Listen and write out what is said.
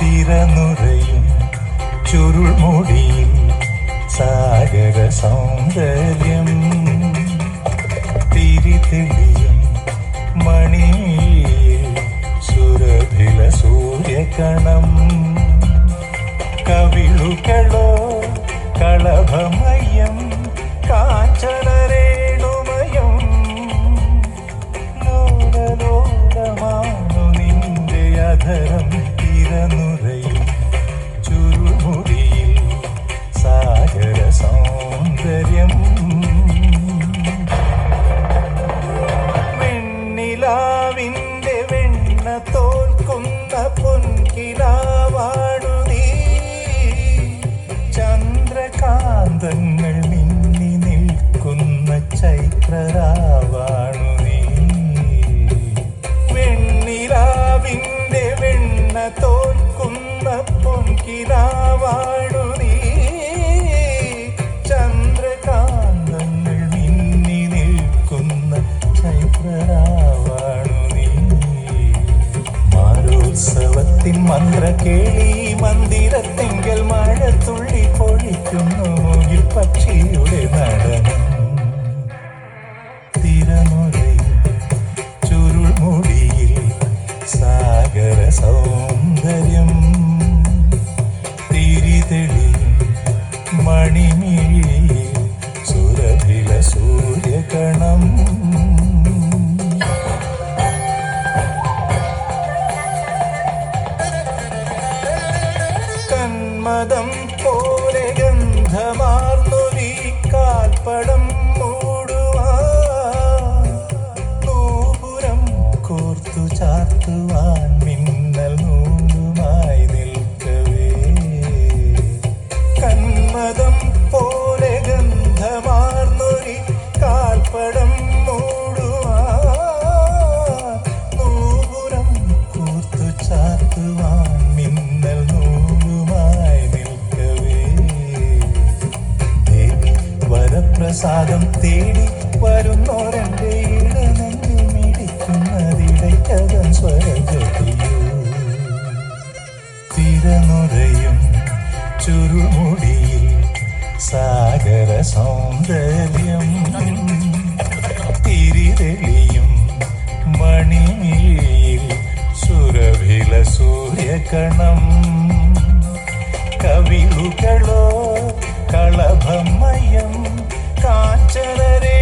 തിരനുറയും ചുരുൾമുടിയിൽ സാഗര സൗന്ദര്യം. തിരിതെളിയും മണിയിൽ സുരഭില സൂര്യകണം. കവിളുകളോ കളഭമയം കാഞ്ചനരേണുമയം. ലോലലോലമാണു നിന്റെ അധരം തിരനുറയും ചുരുമുടിയിൽ സാഗര സൗന്ദര്യം. വെണ്ണിലാവിന്റെ വെണ്ണ തോൽക്കുന്ന പൊൻകിലാവാണു ചന്ദ്രകാന്തങ്ങൾ മാരോത്സവത്തിൻ മന്ത്രകേളി മന്ദിരത്തെങ്കിൽ മഴ തുള്ളി പൊഴിക്കുന്നു പക്ഷിയുടെ നടനം படம் വരപ്രസാദം തേടി വരുന്നോരന്റെ ഇടനെഞ്ചു മിടിക്കുന്നതിടയ്ക്കകം ചുരുമുടിയിൽ സാഗര സൗന്ദര്യം തിരിതെളിയും മണിമിഴിയിൽ സുരഭില സൂര്യകണം. കവിളുകളോ കളഭമയം சாச்சரரே